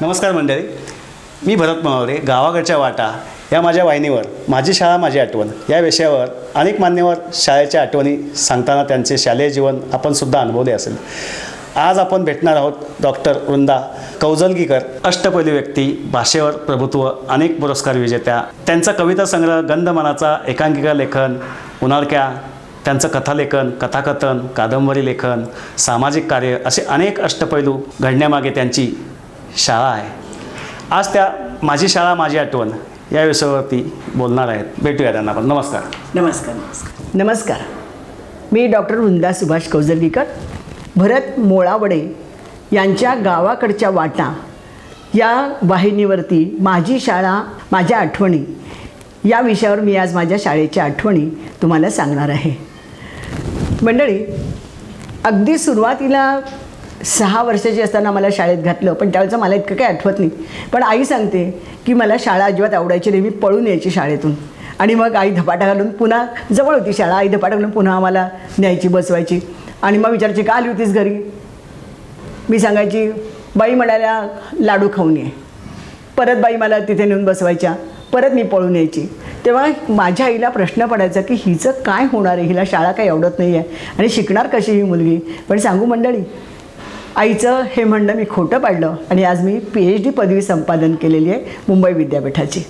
नमस्कार मंडळी. मी भरत मनवरे गावाकडच्या वाटा या माझ्या वाहिनीवर माझी शाळा माझी आठवण. या विषयावर अनेक मान्यवर शाळेच्या आठवणी सांगताना त्यांचे शालेय जीवन आपण सुद्धा अनुभवले असेल. आज आपण भेटणार आहोत डॉक्टर वृंदा कौजलगीकर अष्टपैलू व्यक्ती भाषेवर प्रभुत्व अनेक पुरस्कार विजेत्या. त्यांचा कविता संग्रह गंधमानाचा एकांकिका लेखन उन्हाळक्या त्यांचं कथालेखन कथाकथन कादंबरी लेखन सामाजिक कार्य असे अनेक अष्टपैलू घडण्यामागे त्यांची शाळा आहे. आज त्या माझी शाळा माझी आठवण या विषयावरती बोलणार आहेत. भेटूया त्यांना आपण नमस्कार. नमस्कार नमस्कार. नमस्कार. मी डॉक्टर वृंदा सुभाष कौजलगीकर भरत मोळावडे यांच्या गावाकडच्या वाटा या वाहिनीवरती माझी शाळा माझ्या आठवणी या विषयावर मी आज माझ्या शाळेच्या आठवणी तुम्हाला सांगणार आहे. मंडळी अगदी सुरुवातीला सहा वर्षाची असताना मला शाळेत घातलं पण त्यावेळेचं मला इतकं काही आठवत नाही. पण आई सांगते की मला शाळा अजिबात आवडायची नाही मी पळून यायची शाळेतून. आणि मग आई धपाटा घालून पुन्हा जवळ होती शाळा आई धपाटा घालून पुन्हा आम्हाला न्यायची बसवायची. आणि मग विचारायची का आली होतीस घरी? मी सांगायची बाई म्हणाल्या लाडू खाऊन ये. परत बाई मला तिथे नेऊन बसवायच्या. परत मी पळून यायची. तेव्हा माझ्या आईला प्रश्न पडायचा की हिचं काय होणार आहे? हिला शाळा काही आवडत नाही आहे आणि शिकणार कशी ही मुलगी? पण सांगू मंडळी आईचं हे म्हणणं मी खोटं पाडलं आणि आज मी पी एच डी पदवी संपादन केलेली आहे मुंबई विद्यापीठाची.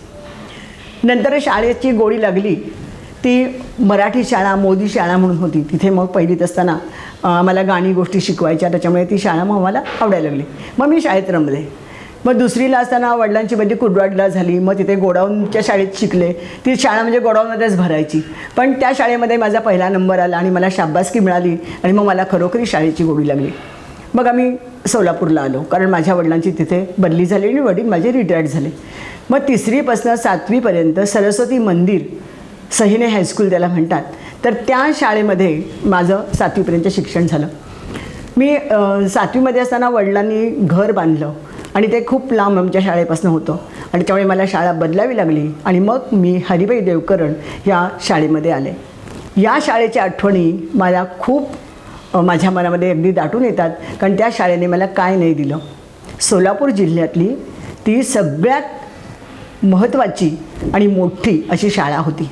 नंतर शाळेची गोडी लागली. ती मराठी शाळा मोदी शाळा म्हणून होती. तिथे मग पहिलीत असताना मला गाणी गोष्टी शिकवायच्या. त्याच्यामुळे ती शाळा मग मला आवडायला लागली. मग मी शाळेत रमले. मग दुसरीला असताना वडिलांची बदली कुडवाडला झाली. मग तिथे गोडाऊनच्या शाळेत शिकले. ती शाळा म्हणजे गोडाऊनमध्येच भरायची. पण त्या शाळेमध्ये माझा पहिला नंबर आला आणि मला शाबासकी मिळाली आणि मग मला खरोखरी शाळेची गोडी लागली. मग आम्ही सोलापूरला आलो. कारण माझ्या वडिलांची तिथे बदली झाली आणि वडील माझे रिटायर्ड झाले. मग तिसरीपासून सातवीपर्यंत सरस्वती मंदिर सहिने हायस्कूल त्याला म्हणतात. तर त्या शाळेमध्ये माझं सातवीपर्यंत शिक्षण झालं. मी सातवीमध्ये असताना वडिलांनी घर बांधलं आणि ते खूप लांब आमच्या शाळेपासून होतं. आणि त्यामुळे मला शाळा बदलावी लागली आणि मग मी हरिबाई देवकरण या शाळेमध्ये आले. या शाळेच्या आठवणी मला खूप माझ्या मनामध्ये अगदी दाटून येतात. कारण त्या शाळेने मला काय नाही दिलं. सोलापूर जिल्ह्यातली ती सगळ्यात महत्त्वाची आणि मोठी अशी शाळा होती.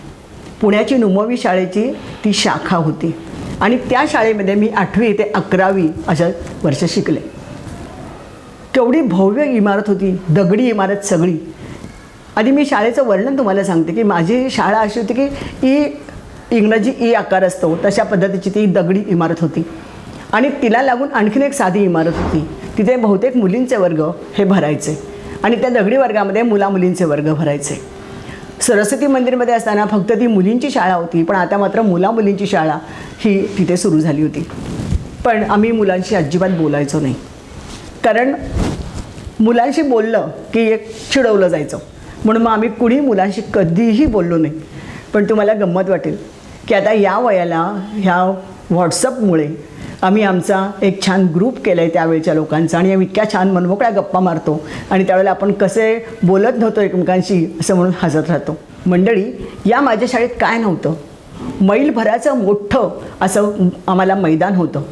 पुण्याची नुमवी शाळेची ती शाखा होती. आणि त्या शाळेमध्ये मी आठवी ते अकरावी अशा वर्ष शिकले. केवढी भव्य इमारत होती दगडी इमारत सगळी. आधी मी शाळेचं वर्णन तुम्हाला सांगते की माझी शाळा अशी होती की ही इंग्रजी ई आकार असतो तशा पद्धतीची ती दगडी इमारत होती. आणि तिला लागून आणखीन एक साधी इमारत होती. तिथे बहुतेक मुलींचे वर्ग हे भरायचे. आणि त्या दगडी वर्गामध्ये मुला मुलींचे वर्ग भरायचे. सरस्वती मंदिरमध्ये असताना फक्त ती मुलींची शाळा होती पण आता मात्र मुला मुलींची शाळा ही तिथे सुरू झाली होती. पण आम्ही मुलांशी अजिबात बोलायचो नाही. कारण मुलांशी बोललं की एक चिडवलं जायचं. म्हणून मग आम्ही कुणी मुलांशी कधीही बोललो नाही. पण तुम्हाला गंमत वाटेल की आता या वयाला ह्या व्हॉट्सअपमुळे आम्ही आमचा एक छान ग्रुप केला आहे त्यावेळच्या लोकांचा आणि आम्ही इतक्या छान मनमोकळ्या गप्पा मारतो आणि त्यावेळेला आपण कसे बोलत नव्हतो एकमेकांशी असं म्हणून हसत राहतो. मंडळी या माझ्या शाळेत काय नव्हतं? मैलभराचं मोठं असं आम्हाला मैदान होतं.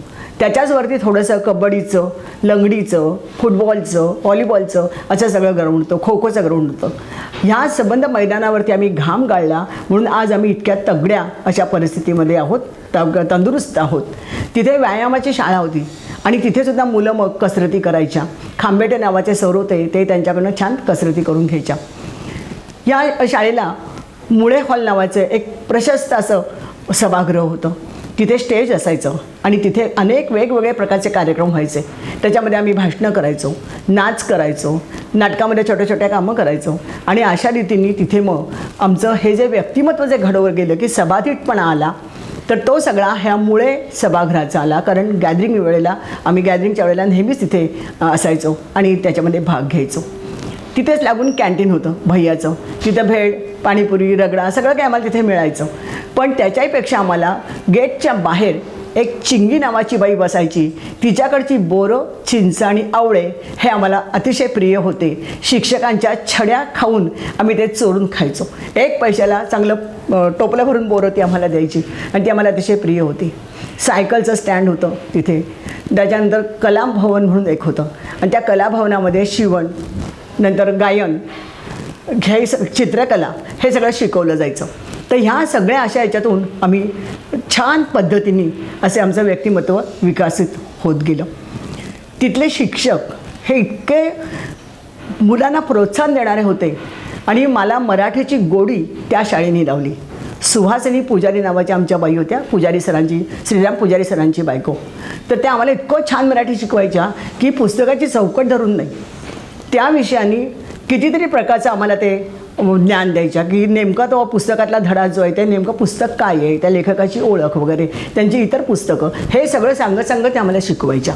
त्याच्याचवरती थोडंसं कबड्डीचं लंगडीचं फुटबॉलचं व्हॉलीबॉलचं असं सगळं ग्राउंड होतं खो खोचं ग्राउंड होतं. ह्या संबंध मैदानावरती आम्ही घाम गाळला म्हणून आज आम्ही इतक्या तगड्या अशा परिस्थितीमध्ये आहोत त तंदुरुस्त आहोत. तिथे व्यायामाची शाळा होती आणि तिथेसुद्धा मुलं मग कसरती करायच्या. खांबेटे नावाचे सर होते ते त्यांच्याकडनं छान कसरती करून घ्यायच्या. या शाळेला मुळे हॉल नावाचं एक प्रशस्त असं सभागृह होतं. तिथे स्टेज असायचं. आणि तिथे अनेक वेगवेगळे प्रकारचे कार्यक्रम व्हायचे. त्याच्यामध्ये आम्ही भाषणं करायचो नाच करायचो नाटकामध्ये छोट्या छोट्या कामं करायचो. आणि अशा रीतीने तिथे मग आमचं हे जे व्यक्तिमत्व जे घडवलं गेलं की सभातीटपणा आला तर तो सगळा ह्यामुळे सभागृहाचा आला. कारण गॅदरिंग वेळेला आम्ही गॅदरिंगच्या वेळेला नेहमीच तिथे असायचो आणि त्याच्यामध्ये भाग घ्यायचो. तिथेच लागून कॅन्टीन होतं भैयाचं. तिथं भेळ पाणीपुरी रगडा सगळं काही आम्हाला तिथे मिळायचं. पण त्याच्याहीपेक्षा आम्हाला गेटच्या बाहेर एक चिंगी नावाची बाई बसायची. तिच्याकडची बोरं चिंच आणि आवळे हे आम्हाला अतिशय प्रिय होते. शिक्षकांच्या छड्या खाऊन आम्ही ते चोरून खायचो. एक पैशाला चांगलं टोपलं भरून बोरं ती आम्हाला द्यायची आणि ती आम्हाला अतिशय प्रिय होती. सायकलचं स्टँड होतं तिथे. त्याच्यानंतर कलाम भवन म्हणून एक होतं. आणि त्या कलाभवनामध्ये शिवण नंतर गायन हे स चित्रकला हे सगळं शिकवलं जायचं. तर ह्या सगळ्या अशा याच्यातून आम्ही छान पद्धतीने असे आमचं व्यक्तिमत्व विकसित होत गेलं. तिथले शिक्षक हे इतके मुलांना प्रोत्साहन देणारे होते आणि मला मराठीची गोडी त्या शाळेने लावली. सुहासिनी पुजारी नावाच्या आमच्या बाई होत्या पुजारी सरांची श्रीराम पुजारी सरांची बायको. तर त्या आम्हाला इतकं छान मराठी शिकवायच्या की पुस्तकाची चौकट धरून नाही. त्या विषयाने कितीतरी प्रकारचं आम्हाला ते ज्ञान द्यायच्या. की नेमका तो पुस्तकातला धडा जो आहे ते नेमकं पुस्तक काय आहे? त्या लेखकाची ओळख वगैरे त्यांची इतर पुस्तकं हे सगळं सांगत सांगत त्या आम्हाला शिकवायच्या.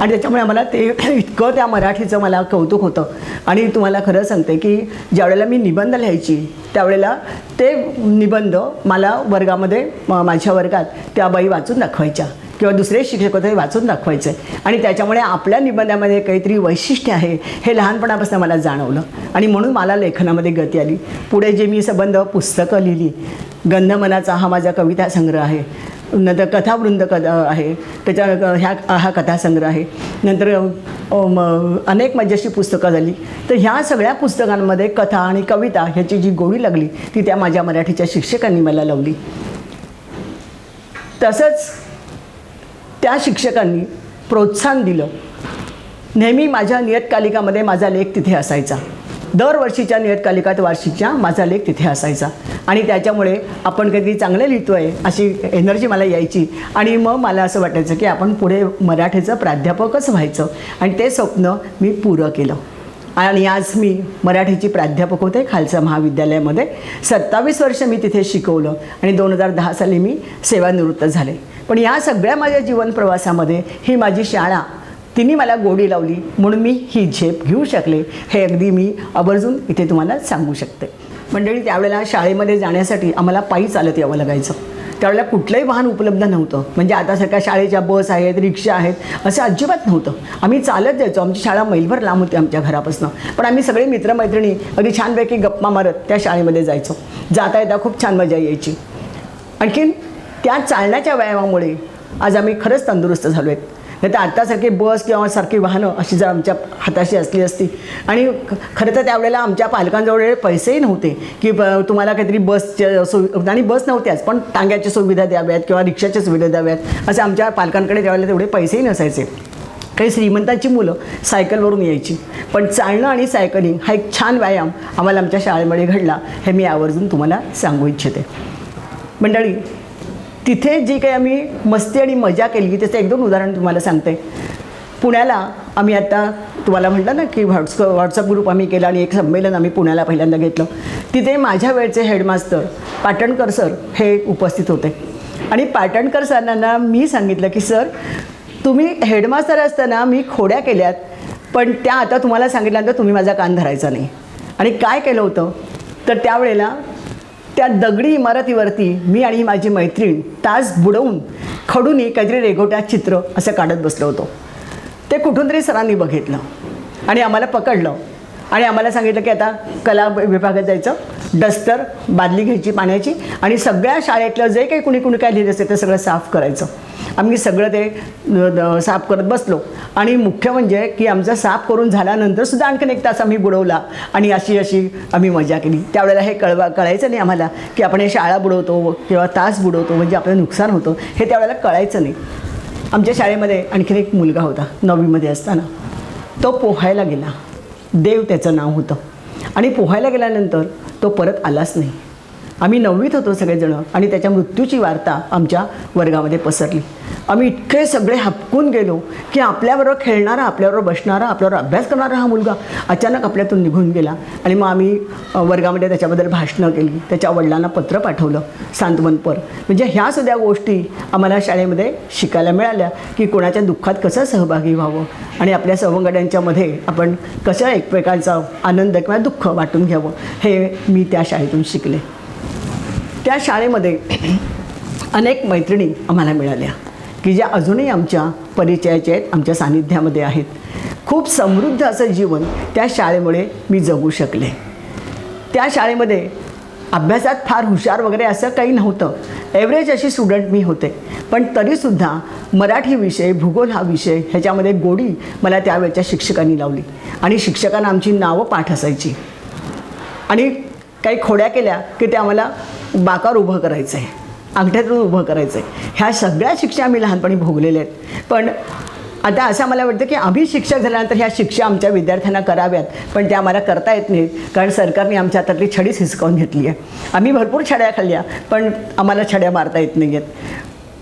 आणि त्याच्यामुळे आम्हाला ते इतकं त्या मराठीचं मला कौतुक होतं. आणि तुम्हाला खरं सांगते की ज्यावेळेला मी निबंध लिहायची त्यावेळेला ते निबंध मला वर्गामध्ये म- माझ्या वर्गात त्या बाई वाचून दाखवायच्या. किंवा दुसरे शिक्षक होते ते वाचून आहे आणि त्याच्यामुळे आपल्या निबंधामध्ये काहीतरी वैशिष्ट्य आहे हे लहानपणापासून मला जाणवलं. आणि म्हणून मला लेखनामध्ये गती आली. पुढे जे मी सबंध पुस्तकं लिहिली गंधमनाचा हा माझा कविता संग्रह आहे. नंतर कथावृंद कद आहे. त्याच्या ह्या हा कथासंग्रह आहे. नंतर अनेक मज्जाशी पुस्तकं झाली. तर ह्या सगळ्या पुस्तकांमध्ये कथा आणि कविता ह्याची जी गोडी लागली ती त्या माझ्या मराठीच्या शिक्षकांनी मला लावली. तसंच त्या शिक्षकांनी प्रोत्साहन दिलं. नेहमी माझ्या नियतकालिकामध्ये माझा लेख तिथे असायचा. दरवर्षीच्या नियतकालिकात वार्षिकच्या माझा लेख तिथे असायचा. आणि त्याच्यामुळे आपण कधी चांगलं लिहितो आहे अशी एनर्जी मला यायची. आणि मग मला असं वाटायचं की आपण पुढे मराठीचं प्राध्यापकच व्हायचं. आणि ते स्वप्न मी पुरं केलं. आणि आज मी मराठीची प्राध्यापक होते खालसा महाविद्यालयामध्ये. सत्तावीस वर्ष मी तिथे शिकवलं आणि दोन हजार दहा साली मी सेवानिवृत्त झाले. पण या सगळ्या माझ्या जीवन प्रवासामध्ये ही माझी शाळा तिने मला गोडी लावली म्हणून मी ही झेप घेऊ शकले हे अगदी मी आवर्जून इथे तुम्हाला सांगू शकते. मंडळी त्यावेळेला शाळेमध्ये जाण्यासाठी आम्हाला पायी चालत यावं लागायचं. त्यावेळेला कुठलंही वाहन उपलब्ध नव्हतं. म्हणजे आता सगळ्या शाळेच्या बस आहेत रिक्षा आहेत असं अजिबात नव्हतं. आम्ही चालत जायचो. आमची शाळा मैलभर लांब होती आमच्या घरापासून. पण आम्ही सगळे मित्रमैत्रिणी अगदी छानपैकी गप्पा मारत त्या शाळेमध्ये जायचो. जाता येता खूप छान मजा यायची. आणखीन त्या चालण्याच्या व्यायामामुळे आज आम्ही खरंच तंदुरुस्त झालो आहेत नाही तर आत्तासारखी बस किंवा सारखी वाहनं अशी जर आमच्या हाताशी असली असती. आणि ख- खरं तर त्यावेळेला आमच्या पालकांजवळ पैसेही नव्हते की ब- तुम्हाला काहीतरी बसच्या सुवि आणि बस नव्हत्याच पण टांग्याची सुविधा द्याव्यात किंवा रिक्षाच्या सुविधा द्याव्यात. असे आमच्या पालकांकडे त्यावेळेला तेवढे पैसेही नसायचे. काही श्रीमंतांची मुलं सायकलवरून यायची. पण चालणं आणि सायकलिंग हा एक छान व्यायाम आम्हाला आमच्या शाळेमध्ये घडला हे मी आवर्जून तुम्हाला सांगू इच्छिते. मंडळी तिथे जी काही आम्ही मस्ती आणि मजा केली त्याचं एक दोन उदाहरण तुम्हाला सांगते. पुण्याला आम्ही आता तुम्हाला म्हटलं ना की व्हॉट्सअप व्हॉट्सअप ग्रुप आम्ही केला आणि एक संमेलन आम्ही पुण्याला पहिल्यांदा घेतलं. तिथे माझ्या वेळचे हेडमास्तर पाटणकर सर हे उपस्थित होते. आणि पाटणकर सरांना मी सांगितलं की सर तुम्ही हेडमास्तर असताना मी खोड्या केल्यात पण त्या आता तुम्हाला सांगितल्यानंतर तुम्ही माझा कान धरायचा नाही. आणि काय केलं होतं? तर त्यावेळेला त्या दगडी इमारतीवरती मी आणि माझी मैत्रीण तास बुडवून खडूनी काहीतरी रेघोट्यात चित्र असं काढत बसलो होतो. ते कुठून तरी सरांनी बघितलं आणि आम्हाला पकडलं आणि आम्हाला सांगितलं की आता कला विभागात जायचं डस्टर बादली घ्यायची पाण्याची आणि सगळ्या शाळेतलं जे काही कुणी कुणी काय लिहिलं असेल ते सगळं साफ करायचं. आम्ही सगळं ते द- साफ करत बसलो. आणि मुख्य म्हणजे की आमचं साफ करून झाल्यानंतर सुद्धा आणखीन एक तास आम्ही बुडवला. आणि अशी अशी आम्ही मजा केली. त्यावेळेला हे कळवा कळायचं नाही आम्हाला की आपण हे शाळा बुडवतो किंवा तास बुडवतो म्हणजे आपलं नुकसान होतं. हे त्यावेळेला कळायचं नाही. आमच्या शाळेमध्ये आणखीन एक मुलगा होता नववीमध्ये असताना. तो पोहायला गेला. देव त्याचं नाव होतं. आणि पोहायला गेल्यानंतर तो परत आलाच नाही. आम्ही नववीत होतो सगळेजणं आणि त्याच्या मृत्यूची वार्ता आमच्या वर्गामध्ये पसरली. आम्ही इतके सगळे हपकून गेलो की आपल्याबरोबर खेळणारा आपल्याबरोबर बसणारा आपल्याबरोबर अभ्यास करणारा हा मुलगा अचानक आपल्यातून निघून गेला आणि मग आम्ही वर्गामध्ये त्याच्याबद्दल भाषणं केली. त्याच्या वडिलांना पत्र पाठवलं सांत्वनपर म्हणजे ह्या सुद्धा गोष्टी आम्हाला शाळेमध्ये शिकायला मिळाल्या की कोणाच्या दुःखात कसं सहभागी व्हावं आणि आपल्या सवंगड्यांच्यामध्ये आपण कसं एकमेकांचा आनंद किंवा दुःख वाटून घ्यावं हे मी त्या शाळेतून शिकले. त्या शाळेमध्ये अनेक मैत्रिणी आम्हाला मिळाल्या की ज्या अजूनही आमच्या परिचयाच्या आहेत आमच्या सानिध्यामध्ये आहेत. खूप समृद्ध असं जीवन त्या शाळेमुळे मी जगू शकले. त्या शाळेमध्ये अभ्यासात फार हुशार वगैरे असं काही नव्हतं. एव्हरेज अशी स्टुडंट मी होते. पण तरीसुद्धा मराठी विषय भूगोल हा विषय ह्याच्यामध्ये गोडी मला त्यावेळच्या शिक्षकांनी लावली. आणि शिक्षकांना आमची नावं पाठ असायची. आणि काही खोड्या केल्या की त्या आम्हाला बाकार उभं करायचं आहे अंगठ्यातून उभं करायचं आहे ह्या सगळ्या शिक्षा आम्ही लहानपणी भोगलेल्या आहेत. पण आता असं मला वाटतं की आम्ही शिक्षक झाल्यानंतर ह्या शिक्षा आमच्या विद्यार्थ्यांना कराव्यात पण त्या आम्हाला करता येत नाहीत कारण सरकारने आमच्या हातातली छडीच हिसकावून घेतली आहे. आम्ही भरपूर छड्या खाल्ल्या पण आम्हाला छड्या मारता येत नाही आहेत.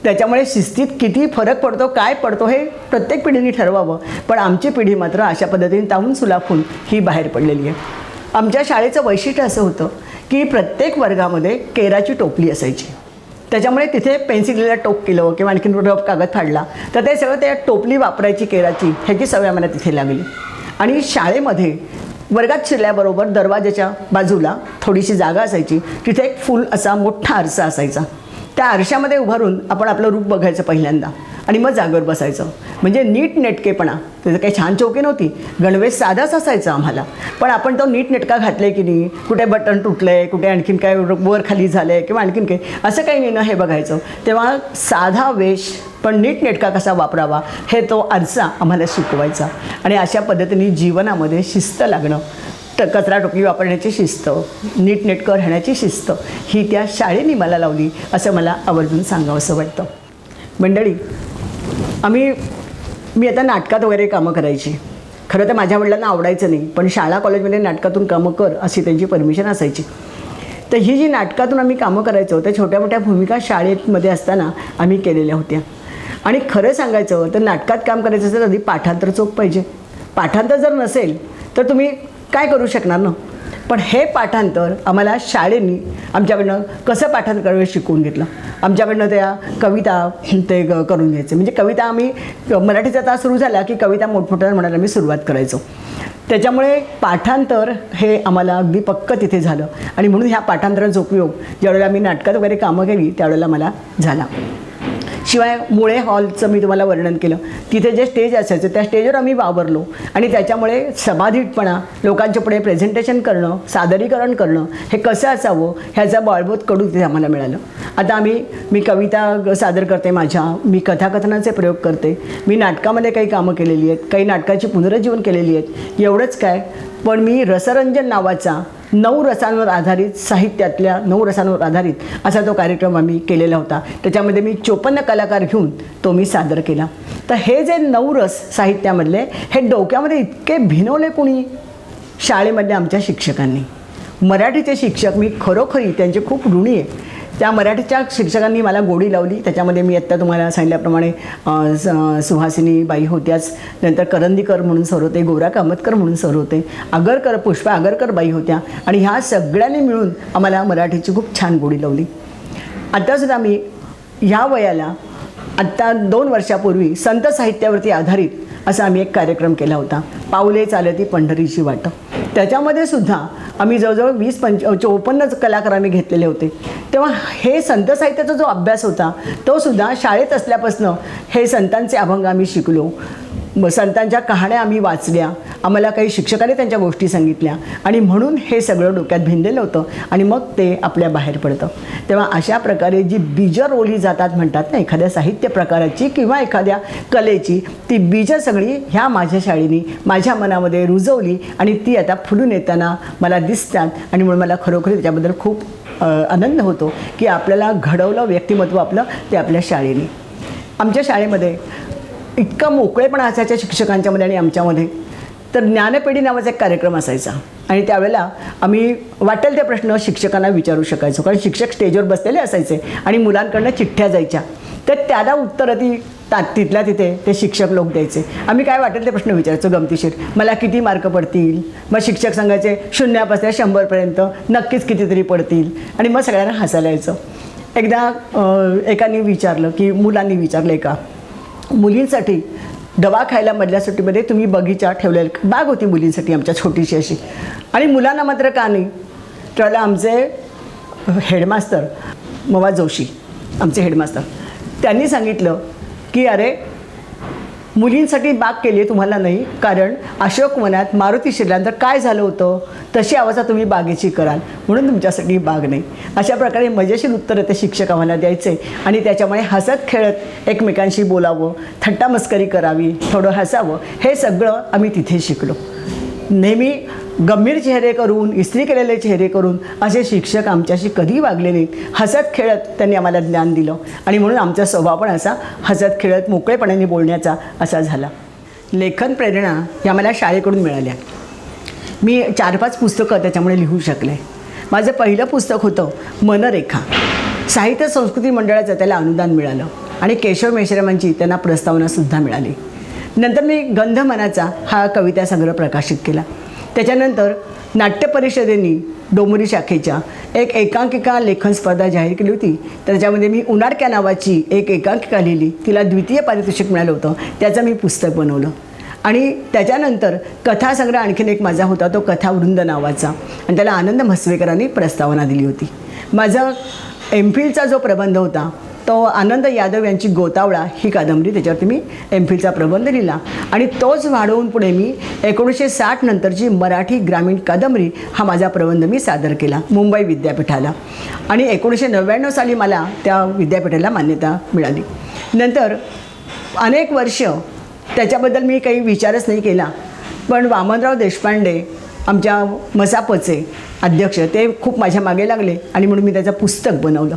त्याच्यामुळे शिस्तीत किती फरक पडतो काय पडतो हे प्रत्येक पिढीने ठरवावं. पण आमची पिढी मात्र अशा पद्धतीने ताहून सुलाखून ही बाहेर पडलेली आहे. आमच्या शाळेचं वैशिष्ट्य असं होतं की प्रत्येक वर्गामध्ये केराची टोपली असायची. त्याच्यामुळे तिथे पेन्सिलीला टोक केलं किंवा आणखीन रफ कागद फाडला. तर ते सगळं त्या टोपली वापरायची केराची ह्याची सवय आम्हाला तिथे लागली. आणि शाळेमध्ये वर्गात शिरल्याबरोबर दरवाजाच्या बाजूला थोडीशी जागा असायची. तिथे एक फुल असा मोठा आरसा असायचा. त्या आरशामध्ये उभारून आपण आपलं रूप बघायचं पहिल्यांदा. आणि मग जागेवर बसायचं. म्हणजे नीट नेटकेपणा. त्याचं काही छान चौकी नव्हती. गणवेश साधाच असायचा आम्हाला. पण आपण तो नीट नेटका घातले की नाही? कुठे बटन तुटलंय? कुठे आणखीन काय वर खाली झालंय? किंवा आणखीन काही असं काही नाही ना हे बघायचं. तेव्हा साधा वेश पण नीट नेटका कसा वापरावा? हे तो आरसा आम्हाला शिकवायचा. आणि अशा पद्धतीने जीवनामध्ये शिस्त लागणं. तर कचरा टोपली वापरण्याची शिस्त. नीटनेटकं राहण्याची शिस्त. ही त्या शाळेने मला लावली असं मला आवर्जून सांगावंसं वाटतं. मंडळी आम्ही मी आता नाटकात वगैरे कामं करायची. खरं तर माझ्या वडिलांना आवडायचं नाही पण शाळा कॉलेजमध्ये नाटकातून कामं कर अशी त्यांची परमिशन असायची. तर ही जी नाटकातून आम्ही कामं करायचो त्या छोट्या मोठ्या भूमिका शाळेमध्ये असताना आम्ही केलेल्या होत्या. आणि खरं सांगायचं तर नाटकात काम करायचं असेल आधी पाठांतर चोख पाहिजे. पाठांतर जर नसेल तर तुम्ही काय करू शकणार ना? पण हे पाठांतर आम्हाला शाळेनी आमच्याकडनं कसं पाठांतर करावं शिकवून घेतलं? आमच्याकडनं त्या कविता ते करून घ्यायचे. म्हणजे कविता आम्ही मराठीचा तास सुरू झाला की कविता मोठमोठ्या म्हणायला आम्ही सुरुवात करायचो. त्याच्यामुळे पाठांतर हे आम्हाला अगदी पक्क तिथे झालं. आणि म्हणून ह्या पाठांतराचा उपयोग ज्यावेळेला आम्ही नाटकात वगैरे कामं केली त्यावेळेला मला झाला. शिवाय मुळे हॉलचं मी तुम्हाला वर्णन केलं. तिथे जे स्टेज असायचं त्या स्टेजवर आम्ही वावरलो. आणि त्याच्यामुळे समाधीटपणा लोकांच्या पुढे प्रेझेंटेशन करणं सादरीकरण करणं हे कसं असावं ह्याचा बळबोध कडू तिथे आम्हाला मिळालं. आता आम्ही मी कविता ग- सादर करते माझ्या मी कथाकथनाचे प्रयोग करते. मी नाटकामध्ये काही कामं केलेली आहेत काही नाटकाची पुनरुज्जीवन केलेली आहेत. एवढंच काय पण मी रसरंजन नावाचा नऊ रसांवर आधारित साहित्यातल्या नऊ रसांवर आधारित असा तो कार्यक्रम आम्ही केलेला होता. त्याच्यामध्ये मी चोपन्न कलाकार घेऊन तो मी सादर केला. तर हे जे नऊ रस साहित्यामधले हे डोक्यामध्ये इतके भिनवले कोणी? शाळेमधल्या आमच्या शिक्षकांनी. मराठीचे शिक्षक मी खरोखरी त्यांचे खूप ऋणी आहे. त्या मराठीच्या शिक्षकांनी मला गोडी लावली. त्याच्यामध्ये मी आत्ता तुम्हाला सांगितल्याप्रमाणे स- सुहासिनी बाई होत्याच. नंतर करंदीकर म्हणून सर होते गोरा कामतकर म्हणून सर होते आगरकर पुष्पा आगरकर बाई होत्या. आणि ह्या सगळ्यांनी मिळून आम्हाला मराठीची खूप छान गोडी लावली. आत्तासुद्धा मी ह्या वयाला आत्ता दोन वर्षापूर्वी संत साहित्यावरती आधारित असा आम्ही एक कार्यक्रम केला होता. पावले चालती पंढरीची वाट. त्याच्यामध्ये सुद्धा आम्ही जवळजवळ वीस पंच चोपन्नच कलाकार आम्ही घेतलेले होते. तेव्हा हे संत साहित्याचा जो अभ्यास होता तो सुद्धा शाळेत असल्यापासनं हे संतांचे अभंग आम्ही शिकलो. संतांच्या कहाण्या आम्ही वाचल्या. आम्हाला काही शिक्षकाने त्यांच्या गोष्टी सांगितल्या. आणि म्हणून हे सगळं डोक्यात भिनलेलं होतं आणि मग ते आपल्या बाहेर पडतं. तेव्हा अशा प्रकारे जी बीजं रोवली जातात म्हणतात ना एखाद्या साहित्य प्रकाराची किंवा एखाद्या कलेची ती बीजं सगळी ह्या माझ्या शाळेने माझ्या मनामध्ये रुजवली आणि ती आता फुलून येताना मला दिसतात आणि म्हणून मला खरोखर त्याच्याबद्दल खूप आनंद होतो की आपल्याला घडवलं व्यक्तिमत्व आपलं ते आपल्या शाळेने. आमच्या शाळेमध्ये इतका मोकळेपणा असायच्या शिक्षकांच्यामध्ये आणि आमच्यामध्ये तर ज्ञानपेढी नावाचा एक कार्यक्रम असायचा. आणि त्यावेळेला आम्ही वाटेल ते प्रश्न शिक्षकांना विचारू शकायचो. कारण शिक्षक स्टेजवर बसलेले असायचे आणि मुलांकडनं चिठ्ठ्या जायच्या. तर त्याला उत्तरं ती ता तिथल्या तिथे ते शिक्षक लोक द्यायचे. आम्ही काय वाटेल ते प्रश्न विचारायचो गमतीशीर. मला किती मार्क पडतील? मग शिक्षक सांगायचे शून्यापासून शंभरपर्यंत नक्कीच कितीतरी पडतील. आणि मग सगळ्यांना हसायला यायचं. एकदा एकाने विचारलं की मुलांनी विचारलं एका मुलींसाठी दवा खायला मधल्या सुट्टीमध्ये तुम्ही बगीचा ठेवलेला बाग होती मुलींसाठी आमच्या छोटीशी अशी. आणि मुलांना मात्र का नाही? त्याला आमचे हेडमास्तर मवा जोशी आमचे हेडमास्तर. त्यांनी सांगितलं की अरे मुलींसाठी बाग केली आहे तुम्हाला नाही कारण अशोक वनात मारुती शिरल्यानंतर काय झालं होतं? तशी अवस्था तुम्ही बागेची कराल. म्हणून तुमच्यासाठी बाग नाही. अशा प्रकारे मजेशीर उत्तरं ते शिक्षक आम्हाला द्यायचे आणि त्याच्यामुळे हसत खेळत एकमेकांशी बोलावं थट्टामस्करी करावी थोडं हसावं हे सगळं आम्ही तिथे शिकलो. नेहमी गंभीर चेहरे करून इस्त्री केलेले चेहरे करून असे शिक्षक आमच्याशी कधी वागले नाहीत. हसत खेळत त्यांनी आम्हाला ज्ञान दिलं. आणि म्हणून आमचा स्वभाव पण असा हसत खेळत मोकळेपणाने बोलण्याचा असा झाला. लेखन प्रेरणा या मला शाळेकडून मिळाल्या. मी चार पाच पुस्तकं त्याच्यामुळे लिहू शकले. माझं पहिलं पुस्तक होतं मनरेखा. साहित्य संस्कृती मंडळाचं त्याला अनुदान मिळालं. आणि केशव मेश्रामांची त्यांना प्रस्तावनासुद्धा मिळाली. नंतर मी गंध मनाचा हा कविता संग्रह प्रकाशित केला. त्याच्यानंतर नाट्य परिषदेने डोंबरी शाखेच्या एक एकांकिका लेखन स्पर्धा जाहीर केली होती. त्याच्यामध्ये मी उनाडक्या नावाची एक एकांकिका लिहिली. तिला द्वितीय पारितोषिक मिळालं होतं. त्याचं मी पुस्तक बनवलं. आणि त्याच्यानंतर कथासंग्रह आणखीन एक माझा होता तो कथावृंद नावाचा. आणि त्याला आनंद म्हसवेकरांनी प्रस्तावना दिली होती. माझा एम फिलचा जो प्रबंध होता तो आनंद यादव यांची गोतावळा ही कादंबरी त्याच्यावरती मी एम फिलचा प्रबंध लिहिला. आणि तोच वाढवून पुढे मी एकोणीसशे साठ नंतरची मराठी ग्रामीण कादंबरी हा माझा प्रबंध मी सादर केला मुंबई विद्यापीठाला. आणि एकोणीसशे नव्याण्णव साली मला त्या विद्यापीठाला मान्यता मिळाली. नंतर अनेक वर्ष त्याच्याबद्दल मी काही विचारच नाही केला. पण वामनराव देशपांडे आमच्या मसापचे अध्यक्ष ते खूप माझ्या मागे लागले आणि म्हणून मी त्याचं पुस्तक बनवलं.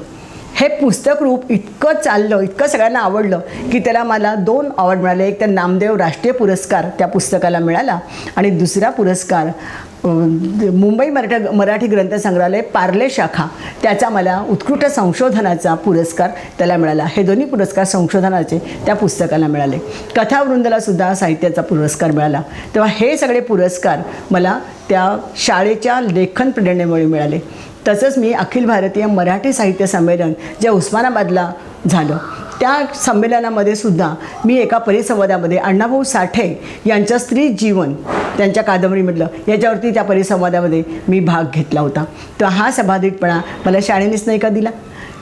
हे पुस्तक रूप इतकं चाललं इतकं सगळ्यांना आवडलं की त्याला मला दोन अवॉर्ड मिळाले. एक तर नामदेव राष्ट्रीय पुरस्कार त्या पुस्तकाला मिळाला आणि दुसरा पुरस्कार मुंबई मराठा मराठी ग्रंथसंग्रहालय पार्ले शाखा त्याचा मला उत्कृष्ट संशोधनाचा पुरस्कार त्याला मिळाला. हे दोन्ही पुरस्कार संशोधनाचे त्या पुस्तकाला मिळाले. कथावृंदलासुद्धा साहित्याचा पुरस्कार मिळाला. तेव्हा हे सगळे पुरस्कार मला त्या शाळेच्या लेखन प्रेरणेमुळे मिळाले. तसंच मी अखिल भारतीय मराठी साहित्य संमेलन जे उस्मानाबादला झालं त्या संमेलनामध्ये सुद्धा मी एका परिसंवादामध्ये अण्णाभाऊ साठे यांच्या स्त्री जीवन त्यांच्या कादंबरीमधलं याच्यावरती त्या परिसंवादामध्ये मी भाग घेतला होता. तर हा सभाधिकपणा मला शाळेनेच नाही का दिला?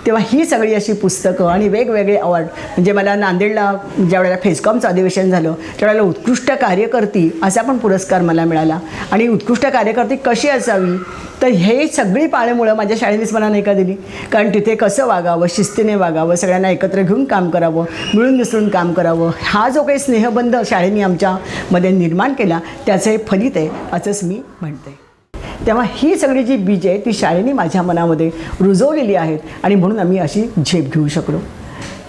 तेव्हा ही सगळी अशी पुस्तकं आणि वेगवेगळे अवॉर्ड म्हणजे मला नांदेडला ज्यावेळेला फेसकॉमचं अधिवेशन झालं त्यावेळेला उत्कृष्ट कार्यकर्ती असा पण पुरस्कार मला मिळाला. आणि उत्कृष्ट कार्यकर्ती कशी असावी? तर हे सगळी पाळेमुळं माझ्या शाळेनेच मला नाही का दिली. कारण तिथे कसं वागावं शिस्तीने वागावं सगळ्यांना एकत्र घेऊन काम करावं मिळून मिसळून काम करावं हा जो काही स्नेहबंध शाळेने आमच्यामध्ये निर्माण केला त्याचं हे फलित आहे असंच मी म्हणते. तेव्हा ही सगळी जी बीजे आहे ती शाळेने माझ्या मनामध्ये रुजवलेली आहेत आणि म्हणून आम्ही अशी झेप घेऊ शकलो.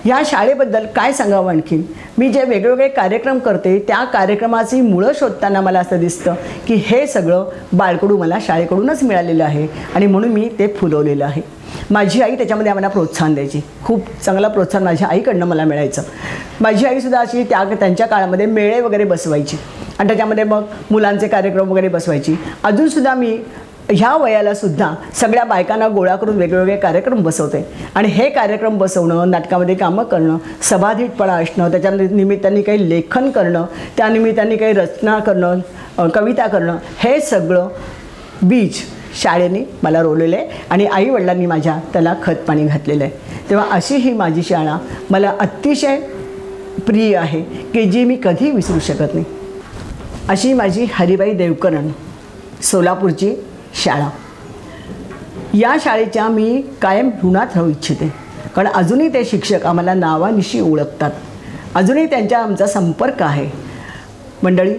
या शाळेबद्दल काय सांगावं आणखीन? मी जे वेगवेगळे कार्यक्रम करते त्या कार्यक्रमाची मुळं शोधताना मला असं दिसतं की हे सगळं बाळकडू मला शाळेकडूनच मिळालेलं आहे आणि म्हणून मी ते फुलवलेलं आहे. माझी आई त्याच्यामध्ये आम्हाला प्रोत्साहन द्यायची. खूप चांगला प्रोत्साहन माझ्या आईकडनं मला मिळायचं. माझी आईसुद्धा अशी त्या त्यांच्या काळामध्ये मेळे वगैरे बसवायची. आणि त्याच्यामध्ये मग मुलांचे कार्यक्रम वगैरे बसवायची. अजूनसुद्धा मी ह्या वयाला सुद्धा सगळ्या बायकांना गोळा करून वेगवेगळे कार्यक्रम बसवते. आणि हे कार्यक्रम बसवणं नाटकामध्ये कामं करणं सभाधीटपणा असणं त्याच्या निमित्ताने काही लेखन करणं त्या निमित्ताने काही रचना करणं कविता करणं हे सगळं बीज शाळेने मला रोवलेलं आहे. आणि आईवडिलांनी माझ्या त्याला खतपाणी घातलेलं आहे. तेव्हा अशी ही माझी शाळा मला अतिशय प्रिय आहे की जी मी कधी विसरू शकत नाही. अशी माझी हरिबाई देवकरण सोलापूरची शाळा. या शाळेच्या मी कायम ऋणात राहू इच्छिते. कारण अजूनही ते शिक्षक आम्हाला नावानिशी ओळखतात. अजूनही त्यांच्या आमचा संपर्क आहे. मंडळी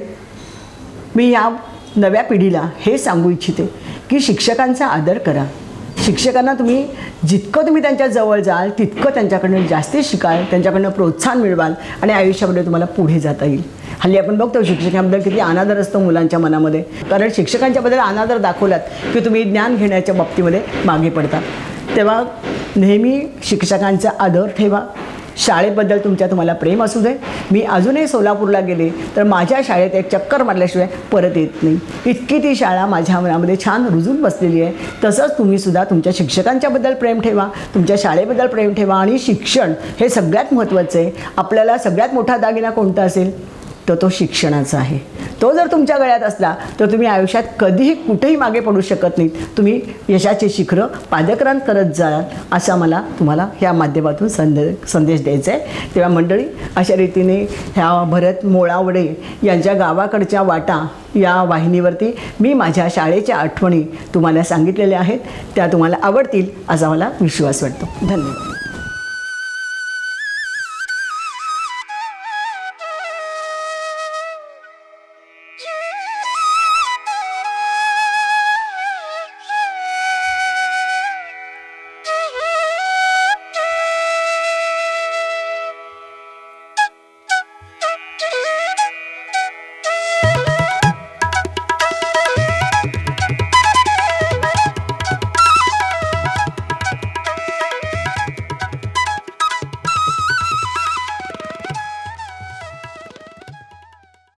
मी या नव्या पिढीला हे सांगू इच्छिते की शिक्षकांचा आदर करा. शिक्षकांना तुम्ही जितकं तुम्ही त्यांच्या जवळ जाल तितकं त्यांच्याकडनं जास्ती शिकाल त्यांच्याकडनं प्रोत्साहन मिळवाल आणि आयुष्यामध्ये तुम्हाला पुढे जाता येईल. हल्ली आपण बघतो शिक्षकांबद्दल किती अनादर असतो मुलांच्या मनामध्ये. कारण शिक्षकांच्याबद्दल अनादर दाखवलात की तुम्ही ज्ञान घेण्याच्या बाबतीमध्ये मागे पडता. तेव्हा नेहमी शिक्षकांचा आदर ठेवा. शाळेबद्दल तुमच्या तुम्हाला प्रेम असू दे. मी अजूनही सोलापूरला गेले तर माझ्या शाळेत एक चक्कर मारल्याशिवाय परत येत नाही. इतकी ती शाळा माझ्या मनामध्ये छान रुजून बसलेली आहे. तसंच तुम्हीसुद्धा तुमच्या शिक्षकांच्याबद्दल प्रेम ठेवा तुमच्या शाळेबद्दल प्रेम ठेवा आणि शिक्षण हे सगळ्यात महत्त्वाचं आहे. आपल्याला सगळ्यात मोठा दागिना कोणता असेल? तर तो शिक्षणाचा आहे. तो जर तुमच्या गळ्यात असला तर तुम्ही आयुष्यात कधीही कुठेही मागे पडू शकत नाहीत. तुम्ही यशाचे शिखरं पादक्रांत करत जाल असा मला तुम्हाला ह्या माध्यमातून संदे संदेश द्यायचा आहे तेव्हा मंडळी अशा रीतीने ह्या भरत मोळावडे यांच्या गावाकडच्या वाटा या वाहिनीवरती मी माझ्या शाळेच्या आठवणी तुम्हाला सांगितलेल्या आहेत. त्या तुम्हाला आवडतील असा मला विश्वास वाटतो. धन्यवाद.